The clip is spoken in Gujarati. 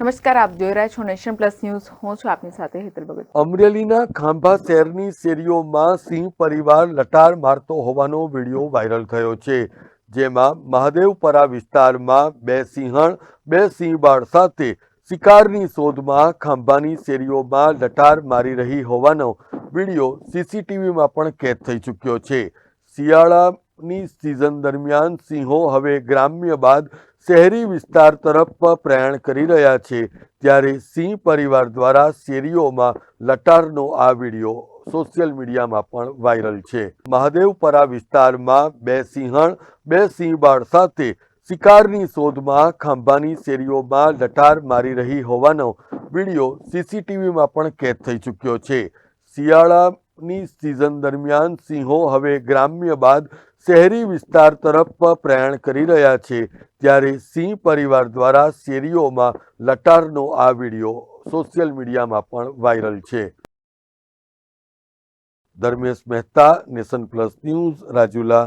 નમસ્કાર, આપ જોઈ રહ્યા છો નેશન પ્લસ ન્યૂઝ. હું છું આપની સાથે હેતલ ભગત. અમરેલીના ખાંભા શહેરની શેરીઓમાં સિંહ પરિવાર લટાર મારતો હોવાનો વીડિયો વાયરલ થયો છે, જેમાં મહાદેવપરા વિસ્તારમાં બે સિંહણ, બે સિંહબાળ સાથે શિકારની શોધમાં ખાંભાની શેરીઓમાં લટાર મારી રહી હોવાનો વીડિયો સીસીટીવીમાં પણ કેદ થઈ ચૂક્યો છે. શિયાળાની સિઝન દરમિયાન સિંહો હવે ગ્રામ્ય બાદ શહેરી વિસ્તાર તરફ પ્રયાણ કરી રહ્યા છે ત્યારે સિંહ પરિવાર દ્વારા શેરીઓમાં લટારનો આ વીડિયો સોશિયલ મીડિયામાં પણ વાયરલ છે. મહાદેવપરા વિસ્તારમાં બે સિંહણ, બે સિંહબાળ સાથે શિકારની શોધમાં ખાંભાની શેરીઓમાં લટાર મારી રહી હોવાનો વીડિયો સીસીટીવીમાં પણ કેદ થઈ ચૂક્યો છે. શિયાળાની સિઝન દરમિયાન સિંહો હવે ગ્રામ્ય બાદ શહેરી વિસ્તાર તરફ પ્રયાણ કરી રહ્યા છે ત્યારે સિંહ પરિવાર દ્વારા શેરીઓમાં લટારનો આ વીડિયો સોશિયલ મીડિયામાં પણ વાયરલ છે. Dharmesh Mehta, nation plus news, Rajula.